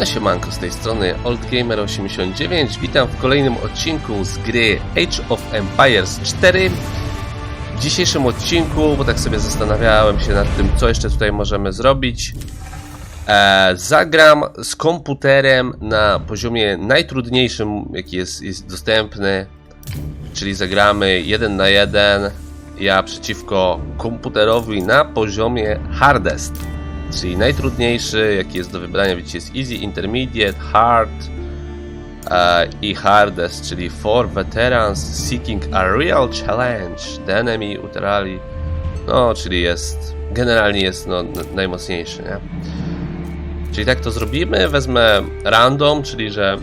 No siemanko, z tej strony OldGamer89. Witam w kolejnym odcinku z gry Age of Empires 4. W dzisiejszym odcinku, bo tak sobie zastanawiałem się nad tym, co jeszcze tutaj możemy zrobić, e, zagram z komputerem na poziomie najtrudniejszym, jaki jest, jest dostępny, czyli zagramy 1 na 1 ja przeciwko komputerowi na poziomie hardest. Czyli najtrudniejszy, jaki jest do wybrania, widzicie, jest easy, intermediate, hard e, i hardest, czyli for veterans seeking a real challenge. The enemy uterali, no, czyli jest, generalnie jest no, najmocniejszy, nie? Czyli tak to zrobimy, wezmę random, czyli że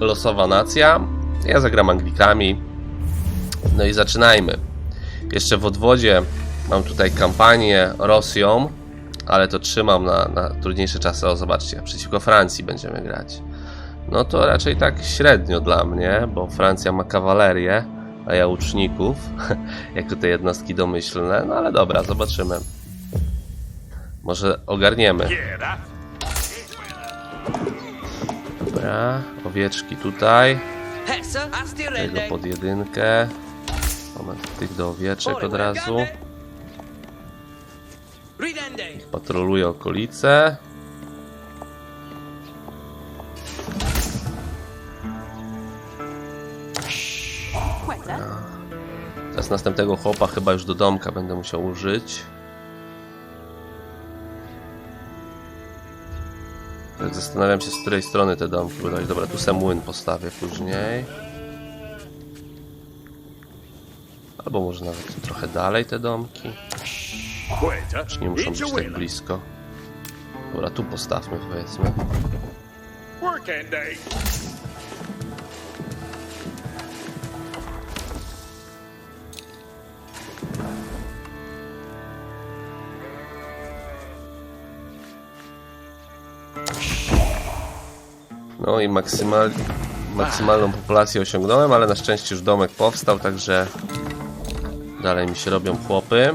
losowa nacja, ja zagram Anglikami, no i zaczynajmy. Jeszcze w odwodzie mam tutaj kampanię Rosją, ale to trzymam na, na trudniejsze czasy. O, zobaczcie, przeciwko Francji będziemy grać. No to raczej tak średnio dla mnie, bo Francja ma kawalerię, a ja łuczników, jako te jednostki domyślne. No ale dobra, zobaczymy. Może ogarniemy. Dobra, owieczki tutaj. Tego pod jedynkę. Moment, tych do owieczek od razu. Patroluję okolice. Teraz następnego chłopa chyba już do domka będę musiał użyć. Zastanawiam się z której strony te domki budować. Dobra, tu sam młyn postawię później. Albo może nawet trochę dalej te domki. Czy nie muszą być tak blisko. Dobra, tu postawmy powiedzmy. No i maksymal, maksymalną populację osiągnąłem, ale na szczęście już domek powstał, także dalej mi się robią chłopy.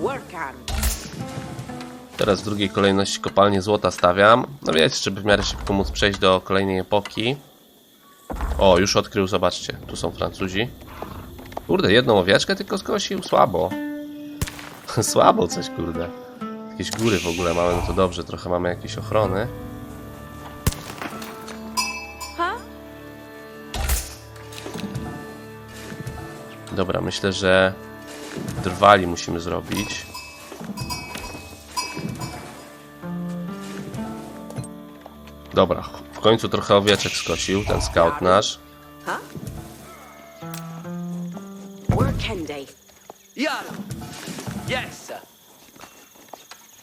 Work on. Teraz w drugiej kolejności kopalnię złota stawiam. No wiecie, żeby w miarę szybko móc przejść do kolejnej epoki. O, już odkrył, zobaczcie, tu są Francuzi. Kurde, jedną owieczkę tylko skosił, słabo. słabo coś, kurde. Jakieś góry w ogóle mamy, no to dobrze, trochę mamy jakieś ochrony. Dobra, myślę, że drwali musimy zrobić. Dobra, w końcu trochę owieczek skosił ten scout nasz.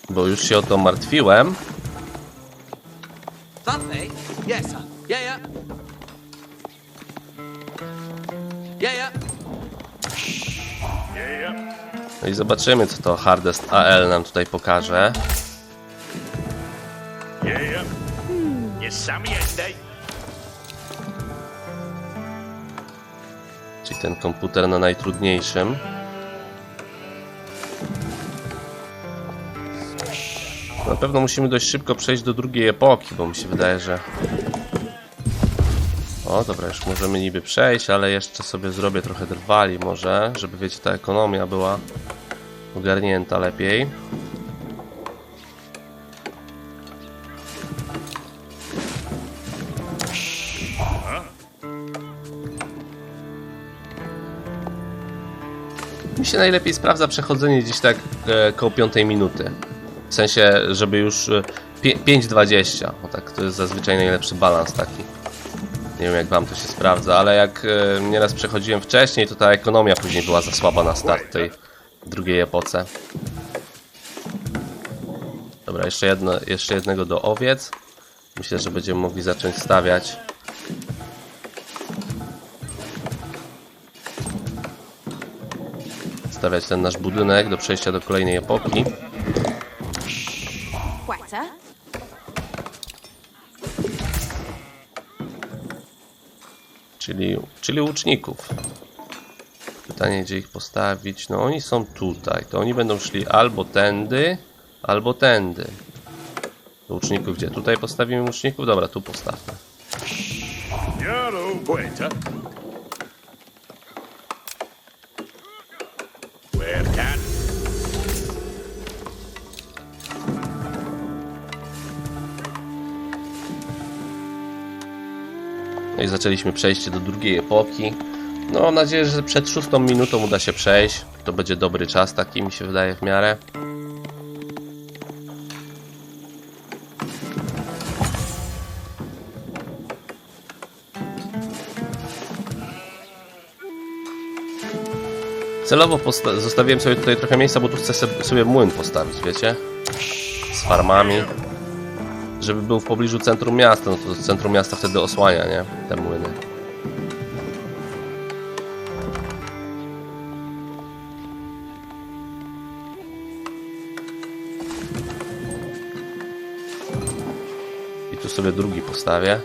Bo już się o to martwiłem. No i zobaczymy, co to Hardest AL nam tutaj pokaże. Czyli ten komputer na najtrudniejszym. Na pewno musimy dość szybko przejść do drugiej epoki, bo mi się wydaje, że... O, dobra, już możemy niby przejść, ale jeszcze sobie zrobię trochę drwali może, żeby wiecie, ta ekonomia była ogarnięta lepiej. Mi się najlepiej sprawdza przechodzenie gdzieś tak e, koło 5 minuty. W sensie, żeby już e, pie- 5.20, bo tak to jest zazwyczaj najlepszy balans taki. Nie wiem jak wam to się sprawdza, ale jak e, nieraz przechodziłem wcześniej, to ta ekonomia później była za słaba na start tej drugiej epoce. Dobra, jeszcze, jedno, jeszcze jednego do owiec. Myślę, że będziemy mogli zacząć stawiać. Stawiać ten nasz budynek do przejścia do kolejnej epoki. Czyli, czyli łuczników. Pytanie, gdzie ich postawić? No oni są tutaj. To oni będą szli albo tędy, albo tędy. Łuczników gdzie? Tutaj postawimy łuczników? Dobra, tu postawmy. No i zaczęliśmy przejście do drugiej epoki. No mam nadzieję, że przed szóstą minutą uda się przejść. To będzie dobry czas, taki mi się wydaje w miarę. Celowo zostawiłem sobie tutaj trochę miejsca, bo tu chcę sobie młyn postawić, wiecie? Z farmami żeby był w pobliżu centrum miasta, no to centrum miasta wtedy osłania, nie? Te młyny. Sobie drugi postawię.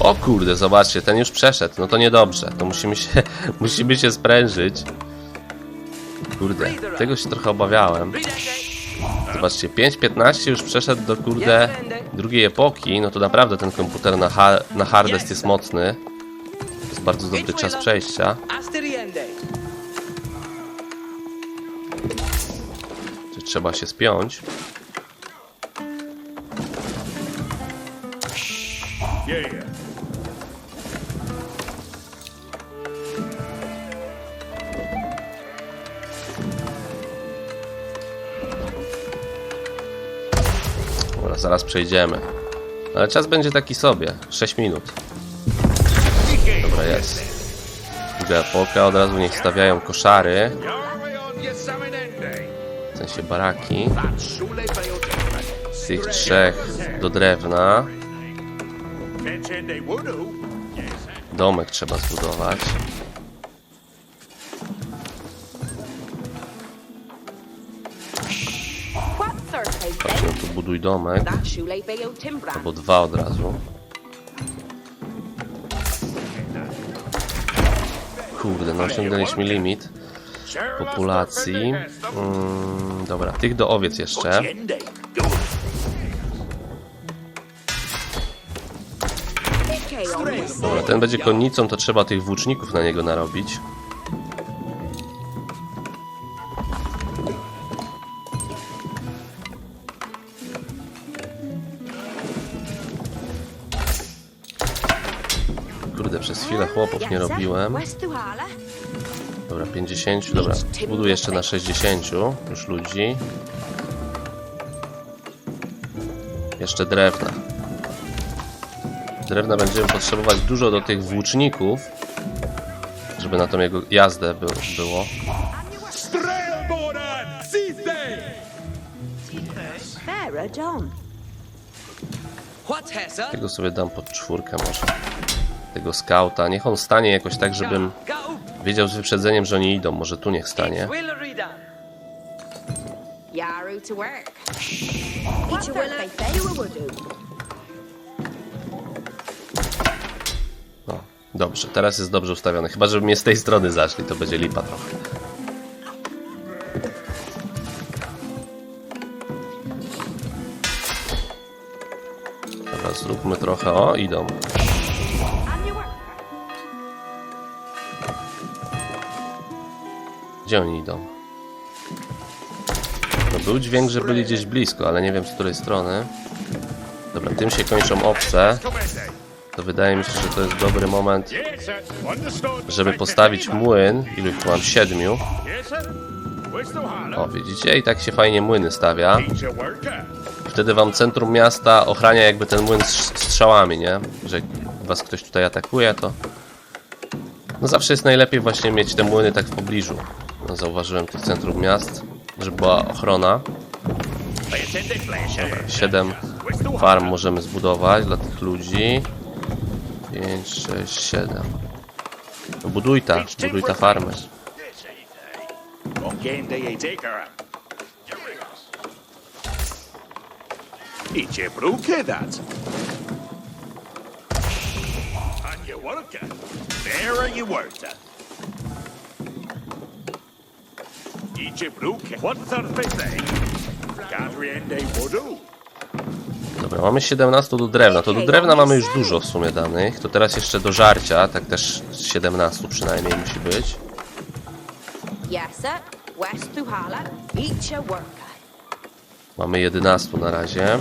O kurde, zobaczcie, ten już przeszedł. No to niedobrze. To musimy się, musimy się sprężyć. Kurde, tego się trochę obawiałem. Zobaczcie, 5.15 już przeszedł do kurde drugiej epoki. No to naprawdę ten komputer na, ha na hardest jest mocny. Bardzo dobry czas przejścia. Czy trzeba się spiąć? Dobra, zaraz przejdziemy. Ale czas będzie taki sobie. 6 minut. Dobra, jest. Druga epoka, od razu niech stawiają koszary. W sensie baraki. Z tych trzech do drewna. Domek trzeba zbudować. What Thursday Patrz, no tu buduj domek. Albo dwa od razu. Kurde, no osiągnęliśmy limit populacji. Mm, dobra, tych do owiec jeszcze. Dobra, ten będzie konnicą, to trzeba tych włóczników na niego narobić. Chłopów nie robiłem. Dobra, 50, dobra, buduję jeszcze na 60 już ludzi. Jeszcze drewna. Drewna będziemy potrzebować dużo do tych włóczników, żeby na tą jego jazdę by, było. Tego sobie dam pod czwórkę może. Tego skauta. Niech on stanie jakoś tak, żebym wiedział z wyprzedzeniem, że oni idą. Może tu niech stanie. No, dobrze, teraz jest dobrze ustawiony. Chyba, żeby mnie z tej strony zaszli, to będzie lipa trochę. Dobra, zróbmy trochę. O, idą. Gdzie oni idą? No był dźwięk, że byli gdzieś blisko, ale nie wiem z której strony. Dobra, tym się kończą obce. To wydaje mi się, że to jest dobry moment, żeby postawić młyn. Ilu ich mam? Siedmiu. O, widzicie? I tak się fajnie młyny stawia. Wtedy wam centrum miasta ochrania jakby ten młyn strz- strzałami, nie? Że was ktoś tutaj atakuje, to... No zawsze jest najlepiej właśnie mieć te młyny tak w pobliżu. Zauważyłem tych centrum miast, żeby była ochrona. Flash. 7 Where's the farm możemy zbudować dla tych ludzi. 5, 6, 7. No buduj ta, buduj ta farmy. game day take her. Idzie brukę dać. And you work it. There you work it. Idzie brukę. What's our thing? Day voodoo. Dobra, mamy 17 do drewna. To do drewna mamy już dużo w sumie danych. To teraz jeszcze do żarcia, tak też 17 przynajmniej musi być. Mamy 11 na razie.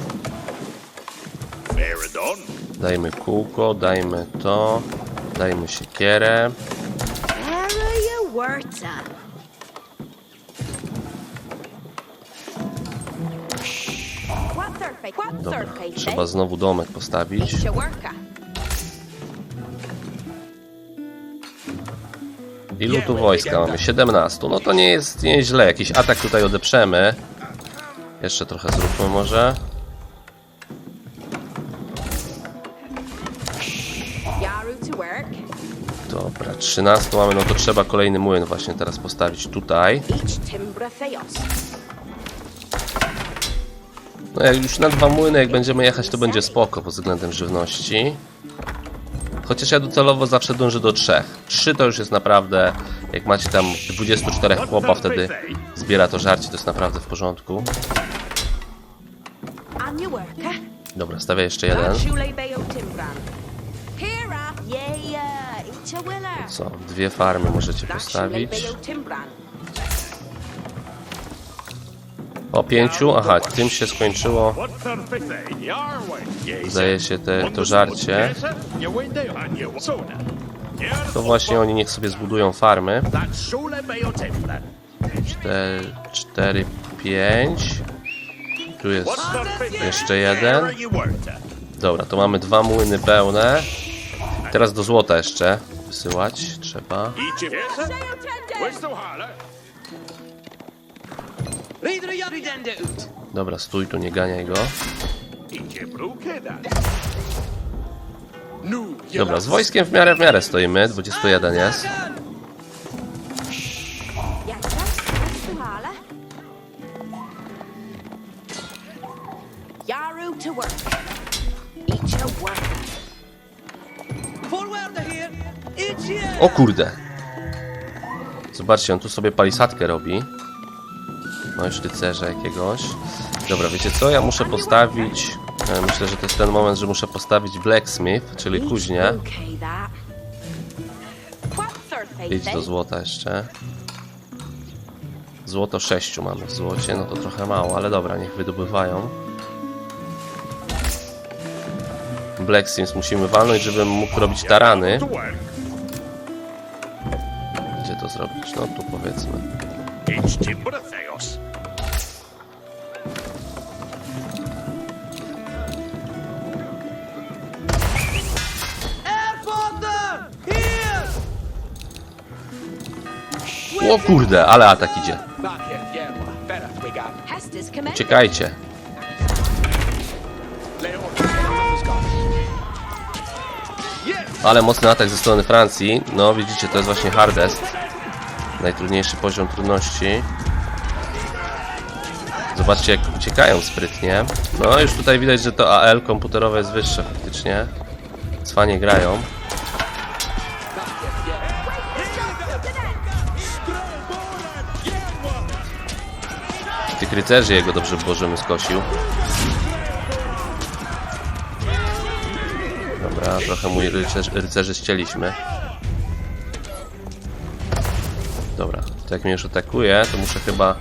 Dajmy kółko, dajmy to, dajmy siekierę. Dobra, trzeba znowu domek postawić. Ilu tu wojska mamy? 17. No to nie jest nieźle. Jakiś atak tutaj odeprzemy. Jeszcze trochę zróbmy może. Dobra, 13 mamy, no to trzeba kolejny młyn właśnie teraz postawić tutaj. No jak już na dwa młyny, jak będziemy jechać, to będzie spoko pod względem żywności. Chociaż ja docelowo zawsze dążę do trzech. Trzy to już jest naprawdę, jak macie tam 24 chłopa, wtedy zbiera to żarcie, to jest naprawdę w porządku. Dobra, stawię jeszcze jeden. Co, dwie farmy możecie postawić. O pięciu, aha, tym się skończyło. Zdaje się te, to żarcie. To właśnie oni niech sobie zbudują farmy. That's Shule Bayo Timber. 4, 4 5. Tu jest jeszcze jeden. Dobra, to mamy dwa młyny pełne. Teraz do złota jeszcze wysyłać trzeba. Dobra, stój tu, nie ganiaj go. Dobra, z wojskiem w miarę w miarę stoimy. 21 jest. O kurde! Zobaczcie, on tu sobie palisadkę robi. Ma już rycerza jakiegoś. Dobra, wiecie co? Ja muszę postawić... e, Myślę, że to jest ten moment, że muszę postawić blacksmith, czyli kuźnię. Idź do złota jeszcze. Złoto 6 mamy w złocie, no to trochę mało, ale dobra, niech wydobywają. Blacksmith musimy walnąć, żebym mógł robić tarany. Gdzie to zrobić? No tu powiedzmy. O kurde, ale atak idzie. Uciekajcie. Ale mocny atak ze strony Francji. No widzicie, to jest właśnie hardest. Najtrudniejszy poziom trudności. Zobaczcie jak uciekają sprytnie. No już tutaj widać, że to AL komputerowe jest wyższe faktycznie. Cwanie grają. Tych rycerzy jego dobrze żebym skosił. Dobra, trochę mój rycerz, rycerzy ścieliśmy. Dobra, to jak mnie już atakuje, to muszę chyba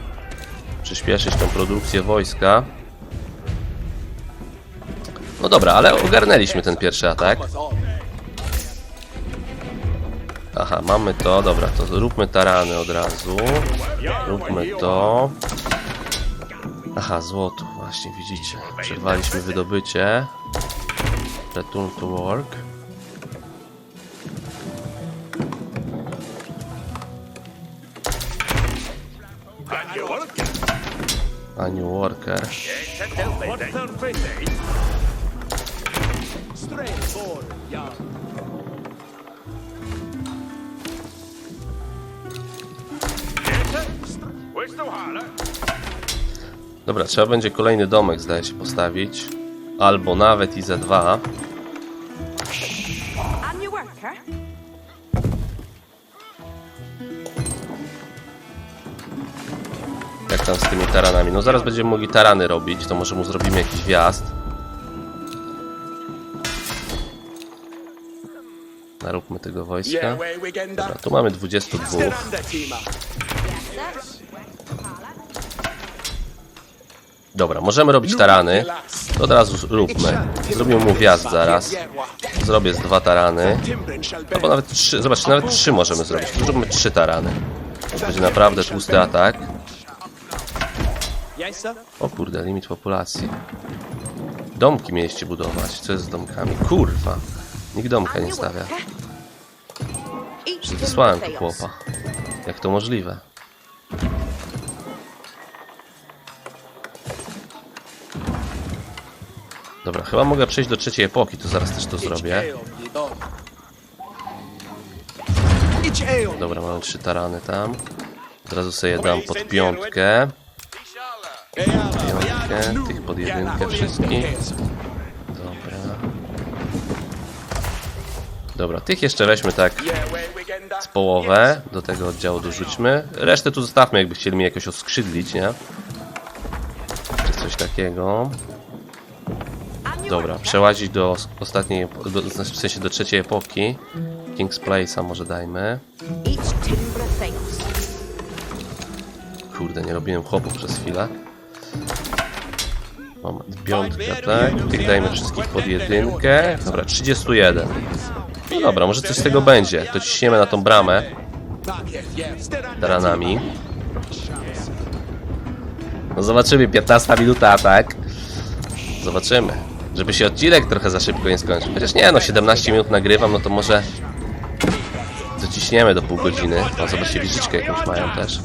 przyspieszyć tą produkcję wojska. No dobra, ale ogarnęliśmy ten pierwszy atak. Aha, mamy to, dobra, to róbmy tarany od razu. Róbmy to. Aha, złoto, właśnie widzicie. Przerwaliśmy wydobycie. Return to work. A new worker. Dobra, trzeba będzie kolejny domek, zdaje się, postawić. Albo nawet i ze dwa. Jak tam z tymi taranami? No zaraz będziemy mogli tarany robić, to może mu zrobimy jakiś wjazd. Naróbmy tego wojska. Dobra, tu mamy 22. Dobra, możemy robić tarany. To od razu róbmy. Zrobimy mu wjazd zaraz. Zrobię z dwa tarany. Albo nawet trzy. Zobaczcie, nawet trzy możemy zrobić. Zróbmy trzy tarany. To będzie naprawdę tłusty atak. O kurde, limit populacji. Domki mieliście budować. Co jest z domkami? Kurwa. Nikt domka nie stawia. Wysłałem tu chłopa. Jak to możliwe? Dobra, chyba mogę przejść do trzeciej epoki, to zaraz też to zrobię. Dobra, mamy trzy tarany tam. Od razu sobie dam pod piątkę. Piątkę, tych pod jedynkę wszystkich. Dobra. Dobra, tych jeszcze weźmy tak that. połowę. Do tego oddziału dorzućmy. Resztę tu zostawmy, jakby chcieli mi jakoś oskrzydlić, nie? Czy coś takiego. Dobra, przełazić do ostatniej, do, znaczy w sensie do trzeciej epoki. King's Place'a może dajmy. Kurde, nie robiłem chłopów przez chwilę. Moment, piątka, tak? Tych dajmy wszystkich pod jedynkę. Dobra, 31. No dobra, może coś z tego będzie. To ciśniemy na tą bramę taranami. No zobaczymy, 15 minuta, tak? Zobaczymy. Żeby się odcinek trochę za szybko nie skończył. Chociaż nie, no 17 minut nagrywam, no to może dociśniemy do pół godziny. No zobaczcie, wieżyczkę jakąś mają też.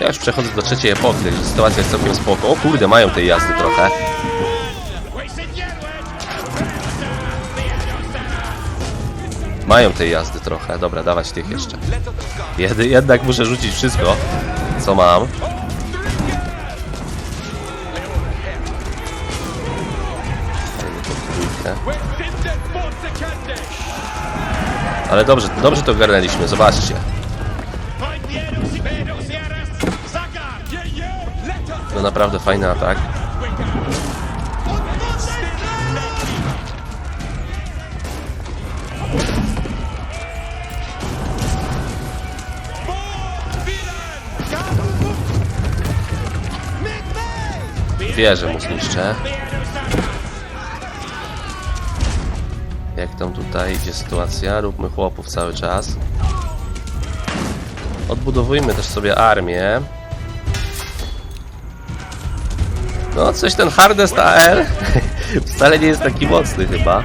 Ja już przechodzę do trzeciej epoki, także sytuacja jest całkiem spoko. O kurde, mają tej jazdy trochę. Mają tej jazdy trochę. Dobra, dawać tych jeszcze. Jednak muszę rzucić wszystko, co mam. Ale dobrze, dobrze to ogarnęliśmy, zobaczcie. To naprawdę fajny atak. Wieżę mu zniszczę. Jak tam tutaj idzie sytuacja? Róbmy chłopów cały czas. Odbudowujmy też sobie armię. No, coś ten Hardest AR wcale nie jest taki mocny chyba.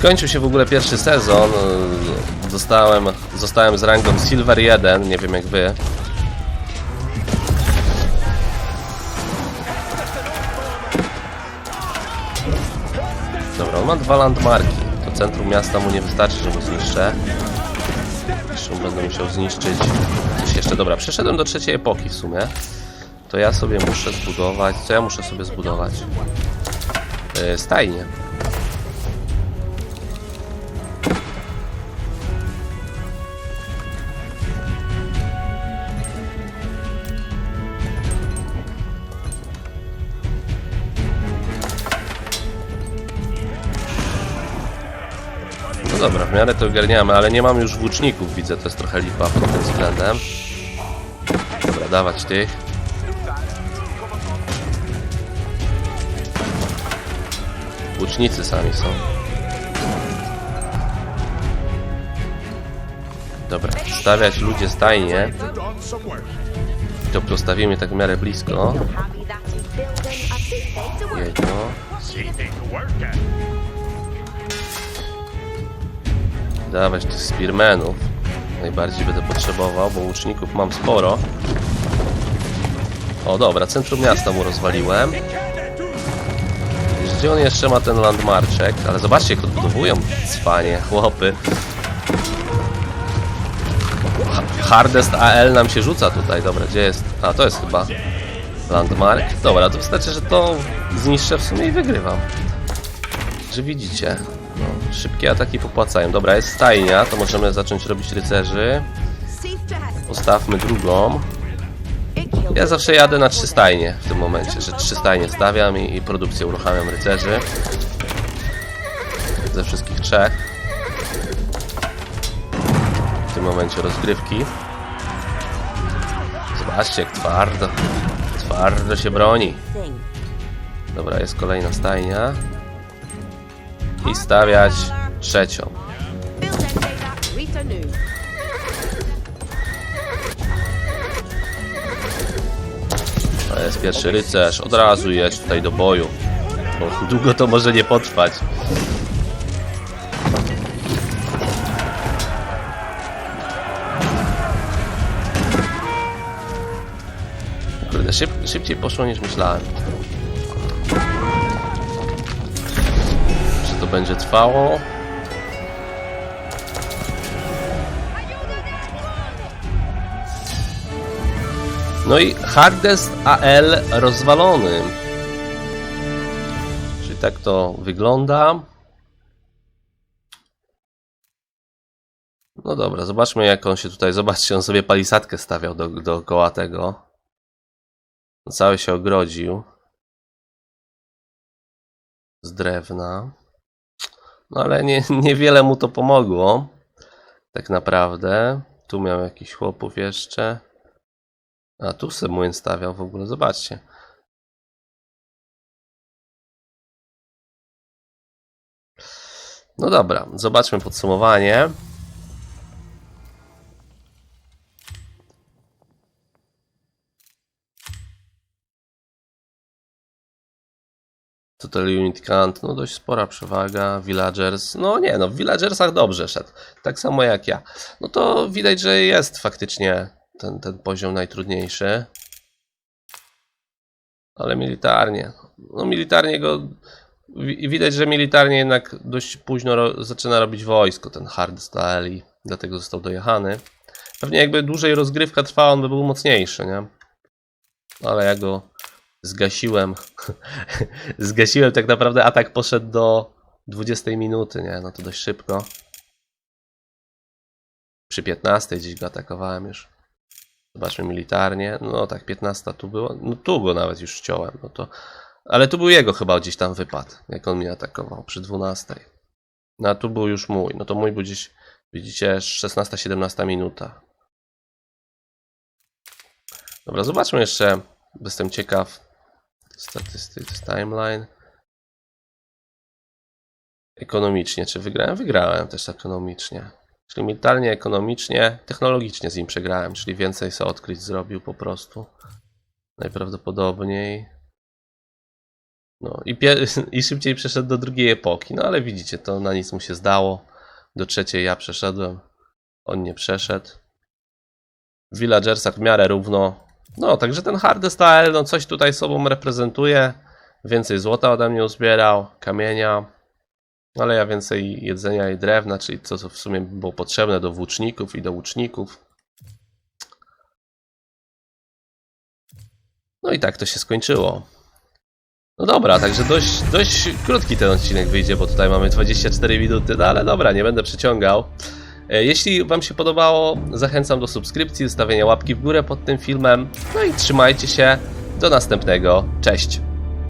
Skończył się w ogóle pierwszy sezon. Zostałem, zostałem z rangą Silver 1, nie wiem jak wy. Dobra, on ma dwa landmarki. To centrum miasta mu nie wystarczy, że go zniszczę. Jeszcze będę musiał zniszczyć coś jeszcze. Dobra, przeszedłem do trzeciej epoki w sumie. To ja sobie muszę zbudować... Co ja muszę sobie zbudować? Yy, stajnie. W miarę to ogarniamy, ale nie mam już włóczników, widzę, to jest trochę lipa pod tym względem. Dobra, dawać tych. Włócznicy sami są. Dobra, stawiać ludzie stajnie. Work. To postawimy tak w miarę blisko. Happy Dawać tych spearmenów. najbardziej będę potrzebował, bo łuczników mam sporo. O dobra, centrum miasta mu rozwaliłem. Gdzie on jeszcze ma ten landmarczek? Ale zobaczcie, jak odbudowują cwanie, chłopy. Ha- Hardest AL nam się rzuca tutaj. Dobra, gdzie jest? A, to jest chyba landmark. Dobra, to wystarczy, że to zniszczę w sumie i wygrywam. Że widzicie. No, szybkie ataki popłacają. Dobra, jest stajnia, to możemy zacząć robić rycerzy. Postawmy drugą. Ja zawsze jadę na trzy stajnie w tym momencie, że trzy stajnie stawiam i, i produkcję uruchamiam rycerzy. Ze wszystkich trzech. W tym momencie rozgrywki. Zobaczcie jak twardo. Twardo się broni. Dobra, jest kolejna stajnia. I stawiać trzecią. To jest pierwszy rycerz. Od razu jedź tutaj do boju. Bo długo to może nie potrwać. Kurde, szyb, szybciej poszło niż myślałem. Będzie trwało? No i Hardest AL rozwalony. Czyli tak to wygląda. No dobra, zobaczmy jak on się tutaj, zobaczcie, on sobie palisadkę stawiał do, dookoła tego. Cały się ogrodził. Z drewna. No ale nie, niewiele mu to pomogło. Tak naprawdę. Tu miał jakiś chłopów jeszcze. A tu se młyn stawiał w ogóle, zobaczcie. No dobra, zobaczmy podsumowanie. Total Unit Count, no dość spora przewaga. Villagers, no nie, no w Villagersach dobrze szedł. Tak samo jak ja. No to widać, że jest faktycznie ten, ten poziom najtrudniejszy. Ale militarnie. No militarnie go. wi- Widać, że militarnie jednak dość późno ro, zaczyna robić wojsko, ten hard style i dlatego został dojechany. Pewnie jakby dłużej rozgrywka trwała, on by był mocniejszy, nie? Ale ja go zgasiłem. zgasiłem tak naprawdę atak poszedł do 20 minuty, nie? No to dość szybko. Przy 15 gdzieś go atakowałem już. Zobaczmy militarnie. No tak, 15 tu było. No tu go nawet już ściąłem. No to... Ale tu był jego chyba gdzieś tam wypad, jak on mnie atakował przy 12. No a tu był już mój. No to mój był gdzieś, widzicie, 16-17 minuta. Dobra, zobaczmy jeszcze. Jestem ciekaw. Statystyki, timeline. Ekonomicznie, czy wygrałem? Wygrałem też ekonomicznie. Czyli militarnie, ekonomicznie, technologicznie z nim przegrałem, czyli więcej sobie odkryć zrobił po prostu. Najprawdopodobniej. No i, i szybciej przeszedł do drugiej epoki. No ale widzicie, to na nic mu się zdało. Do trzeciej ja przeszedłem. On nie przeszedł. W Villagersach w miarę równo. No, także ten Hard Style, no coś tutaj sobą reprezentuje. Więcej złota ode mnie uzbierał, kamienia. Ale ja więcej jedzenia i drewna, czyli to, co w sumie było potrzebne do włóczników i do łuczników. No i tak to się skończyło. No dobra, także dość, dość krótki ten odcinek wyjdzie, bo tutaj mamy 24 minuty, no ale dobra, nie będę przeciągał. E, Jeśli Wam się podobało, zachęcam do subskrypcji, zostawienia łapki w górę pod tym filmem. No i trzymajcie się. Do następnego. Cześć.